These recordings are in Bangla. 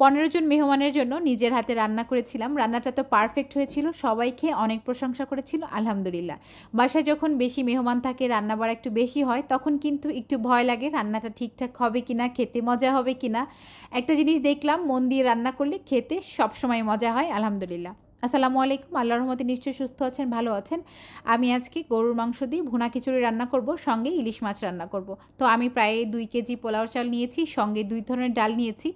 পনেরো জন মেহমানের জন্য নিজের হাতে রান্না করেছিলাম। রান্নাটা তো পারফেক্ট হয়েছিল, সবাই খেয়ে অনেক প্রশংসা করেছিল, আলহামদুলিল্লাহ। বাসায় যখন বেশি মেহমান থাকে রান্নাবার একটু বেশি হয়, তখন কিন্তু একটু ভয় লাগে, রান্নাটা ঠিকঠাক হবে কি না খেতে মজা হবে কি না একটা জিনিস দেখলাম, মন দিয়ে রান্না করলে খেতে সবসময় মজা হয়, আলহামদুলিল্লাহ। আসসালামু আলাইকুম আল্লাহর রহমতে নিশ্চয়ই সুস্থ আছেন, ভালো আছেন। আমি আজকে গরুর মাংস দিয়ে ভুনা খিচুড়ি রান্না করব, সঙ্গে ইলিশ মাছ রান্না করব। তো আমি প্রায় দুই কেজি পোলাও চাল নিয়েছি, সঙ্গে দুই ধরনের ডাল নিয়েছি।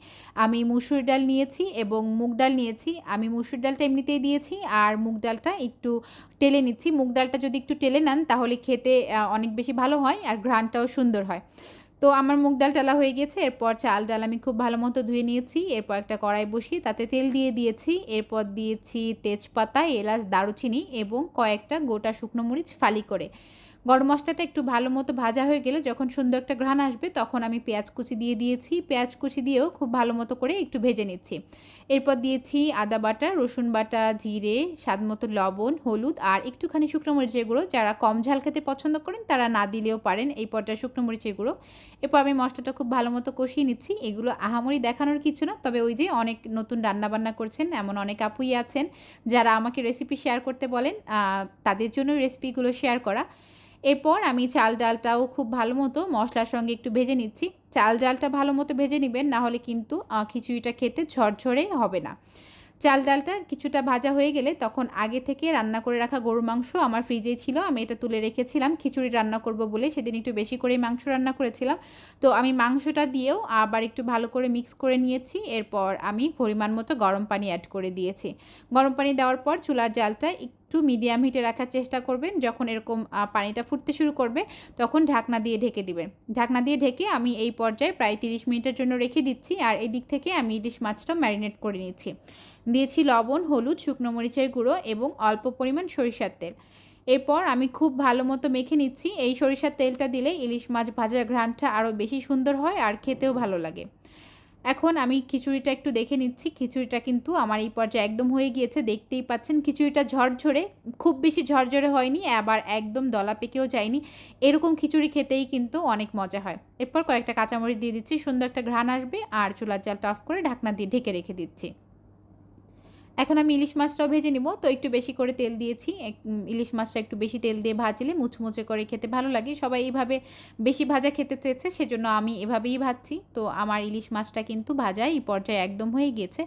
আমি মুসুর ডাল নিয়েছি এবং মুগ ডাল নিয়েছি। আমি মুসুর ডালটা এমনিতেই দিয়েছি আর মুগ ডালটা একটু টেলে নিচ্ছি। মুগ ডালটা যদি একটু টেলে নেন, তাহলে খেতে অনেক বেশি ভালো হয় আর ঘ্রাণটাও সুন্দর হয়। তো আমার মুগ ডাল টালা হয়ে গেছে, এরপর চাল ডাল আমি খুব ভালো মতো ধুয়ে নিয়েছি, এরপর একটা কড়াই বসিয়ে তাতে তেল দিয়ে দিয়েছি, এরপর দিয়েছি তেজপাতা, এলাচ, দারুচিনি এবং কয়েকটা গোটা শুকনো মরিচ ফালি করে। গরম মশলাটা একটু ভালো মতো ভাজা হয়ে গেলে যখন সুন্দর একটা ঘ্রাণ আসবে, তখন আমি পেঁয়াজ কুচি দিয়ে দিয়েছি। পেঁয়াজ কুচি দিয়েও খুব ভালো মতো করে একটু ভেজে নিচ্ছি। এরপর দিয়েছি আদা বাটা, রসুন বাটা, জিরে, স্বাদ মতো লবণ, হলুদ আর একটুখানি শুকনো মরিচের গুঁড়ো। যারা কম ঝাল খেতে পছন্দ করেন, তারা না দিলেও পারেন এই পর্যায়ে শুকনো মরিচের গুঁড়ো। এরপর আমি মশলাটা খুব ভালো মতো কষিয়ে নিচ্ছি। এগুলো আহামরি দেখানোর কিছু না, তবে ওই যে অনেক নতুন রান্নাবান্না করছেন, এমন অনেক আপুই আছেন, যারা আমাকে রেসিপি শেয়ার করতে বলেন তাদের জন্য রেসিপিগুলো শেয়ার করা। এরপর আমি চাল ডালটাও খুব ভালো মতো মশলার সঙ্গে একটু ভেজে নিচ্ছি। চাল ডালটা ভালো মতো ভেজে নেবেন নাহলে কিন্তু খিচুড়িটা খেতে ঝরঝরে হবে না। চাল ডালটা কিছুটা ভাজা হয়ে গেলে তখন আগে থেকে রান্না করে রাখা গরুর মাংস আমার ফ্রিজেই ছিল। আমি এটা তুলে রেখেছিলাম, খিচুড়ি রান্না করব বলে সেদিন একটু বেশি করেই মাংস রান্না করেছিলাম। তো আমি মাংসটা দিয়েও আবার একটু ভালো করে মিক্স করে নিয়েছি। এরপর আমি পরিমাণ মতো গরম পানি অ্যাড করে দিয়েছি। গরম পানি দেওয়ার পর চুলার জালটা একটু মিডিয়াম হিটে রাখার চেষ্টা করবেন। যখন এরকম পানিটা ফুটতে শুরু করবে, তখন ঢাকনা দিয়ে ঢেকে দিবেন। ঢাকনা দিয়ে ঢেকে আমি এই পর্যায়ে প্রায় তিরিশ মিনিটের জন্য রেখে দিচ্ছি। আর এই দিক থেকে আমি ইলিশ মাছটা ম্যারিনেট করে নিচ্ছি। দিয়েছি লবণ, হলুদ, শুকনো মরিচের গুঁড়ো এবং অল্প পরিমাণ সরিষার তেল। এরপর আমি খুব ভালো মতো মেখে নিচ্ছি। এই সরিষার তেলটা দিলে ইলিশ মাছ ভাজার ঘ্রাণটা আরও বেশি সুন্দর হয় আর খেতেও ভালো লাগে। এখন আমি খিচুড়িটা একটু দেখে নিচ্ছি। খিচুড়িটা কিন্তু আমার এই পর্যায়ে একদম হয়ে গিয়েছে, দেখতেই পাচ্ছেন। খিচুড়িটা ঝরঝরে, খুব বেশি ঝরঝরে হয়নি, আবার একদম দলা পেকেও যায়নি। এরকম খিচুড়ি খেতেই কিন্তু অনেক মজা হয়। এরপর কয়েকটা কাঁচামরিচ দিয়ে দিচ্ছি, সুন্দর একটা ঘ্রাণ আসবে, আর চুলার জালটা অফ করে ঢাকনা দিয়ে ঢেকে রেখে দিচ্ছি। এখন আমি ইলিশ মাছটাও ভেজে নিব। তো একটু বেশি করে তেল দিয়েছি। ইলিশ মাছটা একটু বেশি তেল দিয়ে ভাজলে মুচমুচে করে খেতে ভালো লাগে। সবাই এইভাবে বেশি ভাজা খেতে চেয়েছে, সেজন্য আমি এভাবেই ভাজছি। তো আমার ইলিশ মাছটা কিন্তু ভাজা এই পর্যায়ে একদম হয়ে গিয়েছে।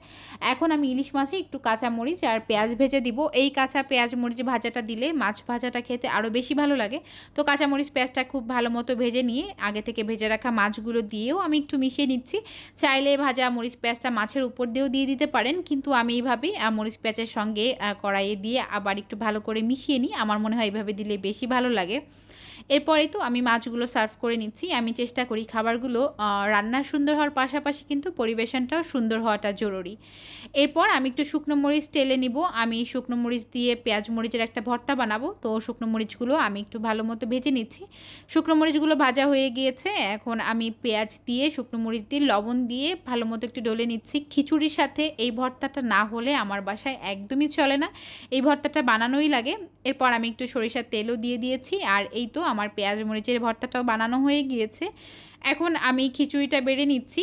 এখন আমি ইলিশ মাছে একটু কাঁচা মরিচ আর পেঁয়াজ ভেজে দিব। এই কাঁচা পেঁয়াজ মরিচ ভাজাটা দিলে মাছ ভাজাটা খেতে আরও বেশি ভালো লাগে। তো কাঁচা মরিচ পেঁয়াজটা খুব ভালো মতো ভেজে নিয়ে আগে থেকে ভেজে রাখা মাছগুলো দিয়েও আমি একটু মিশিয়ে নিচ্ছি। চাইলে ভাজা মরিচ পেঁয়াজটা মাছের উপর দিয়েও দিয়ে দিতে পারেন। কিন্তু আমি এইভাবেই মরিচ পেঁয়াজের সঙ্গে কড়াইয়ে দিয়ে আবার একটু ভালো করে মিশিয়ে নিই। আমার মনে হয় এভাবে দিলে বেশি ভালো লাগে। এরপরে তো আমি মাছগুলো সার্ভ করে নিচ্ছি। আমি চেষ্টা করি খাবারগুলো রান্না সুন্দর হওয়ার পাশাপাশি কিন্তু পরিবেশনটাও সুন্দর হওয়াটা জরুরি। এরপর আমি একটু শুকনো মরিচ টেলে নিব। আমি শুকনো মরিচ দিয়ে পেঁয়াজ মরিচের একটা ভর্তা বানাবো। তো শুকনো মরিচগুলো আমি একটু ভালো মতো ভেজে নিচ্ছি। শুকনো মরিচগুলো ভাজা হয়ে গিয়েছে। এখন আমি পেঁয়াজ দিয়ে শুকনো মরিচ দিয়ে লবণ দিয়ে ভালো মতো একটু ডলে নিচ্ছি। খিচুড়ির সাথে এই ভর্তাটা না হলে আমার বাসায় একদমই চলে না। এই ভর্তাটা বানানোই লাগে। এরপর আমি একটু সরিষার তেলও দিয়ে দিয়েছি। আর এই তো আমার পেঁয়াজ মরিচের ভর্তাটাও বানানো হয়ে গিয়েছে। এখন আমি খিচুড়িটা বেড়ে নিচ্ছি।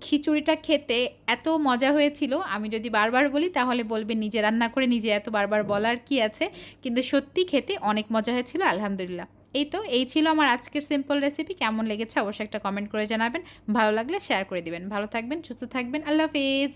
খিচুড়িটা খেতে এত মজা হয়েছিল, আমি যদি বারবার বলি তাহলে বলবে নিজে রান্না করে নিজে এত বারবার বলার কি আছে? কিন্তু সত্যি খেতে অনেক মজা হয়েছিল, আলহামদুলিল্লাহ। এই তো, এই ছিল আমার আজকের সিম্পল রেসিপি কেমন লেগেছে অবশ্যই একটা কমেন্ট করে জানাবেন। ভালো লাগলে শেয়ার করে দিবেন। ভালো থাকবেন, সুস্থ থাকবেন। আল্লাহ হাফিজ।